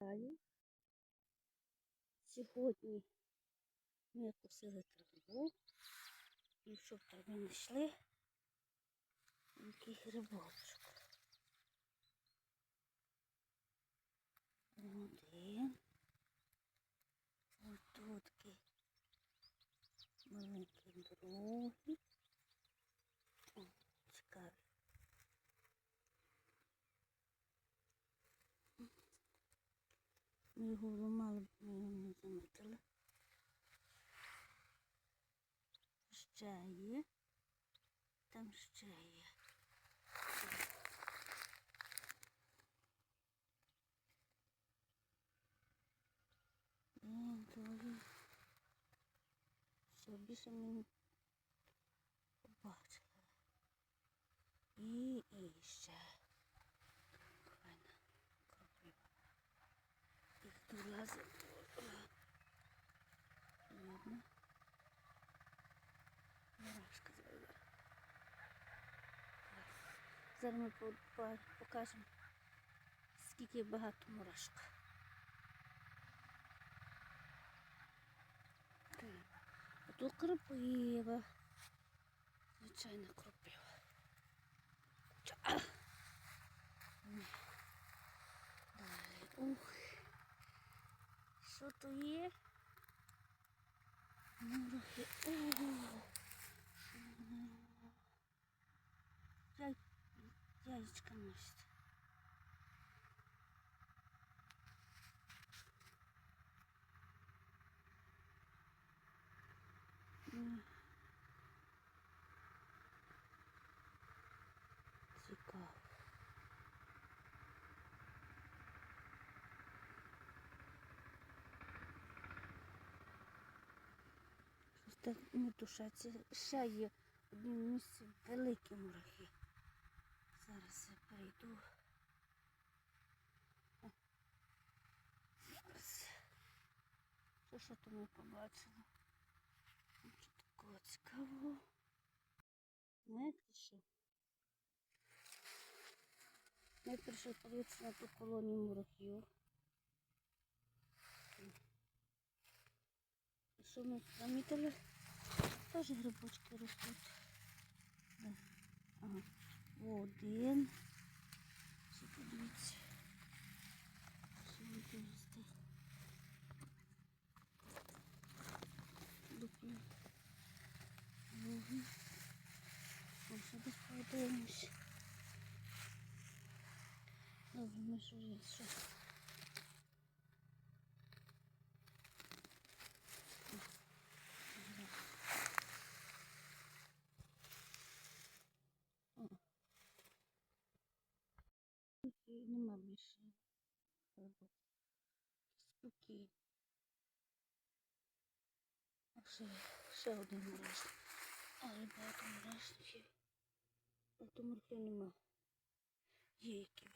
Далі. Сьогодні ми косили траву. І що в траві знайшли? Який грибочок. Один. Ось тут такий маленький другий. О, цікавий. Ми його ламали, ми його не замітили. Ще є. Там ще є. Більше ми побачили. І, і ще. Файна кропива. Їх лазить. Видно. Мурашка зараз. Зараз ми по- по- покажемо, скільки багато мурашок. А тут кропива. Звичайна кропива. Ні. Далі. Ух. Що то є? Мурахи. Ого. Яй... Яєчка носять. Так не тушаться. Ще є одному місці великі мурахи. Зараз я перейду. О. Зараз. Що що там ми побачили? Нічого такого цікавого. Знаєте що? Ми прийшли подивитися на ту колонію мурахів. Що ми помітили? Теж грибочки ростуть. Да. Ага. Один. Ще подивіться. Що буде рости. Дуплю. Другий. О, ще десь подивимось. Добре, ми що є? Більше роботи. Спокійно. Ще, ще один мурашник. Але багато мурашників. А то морфи нема. Є які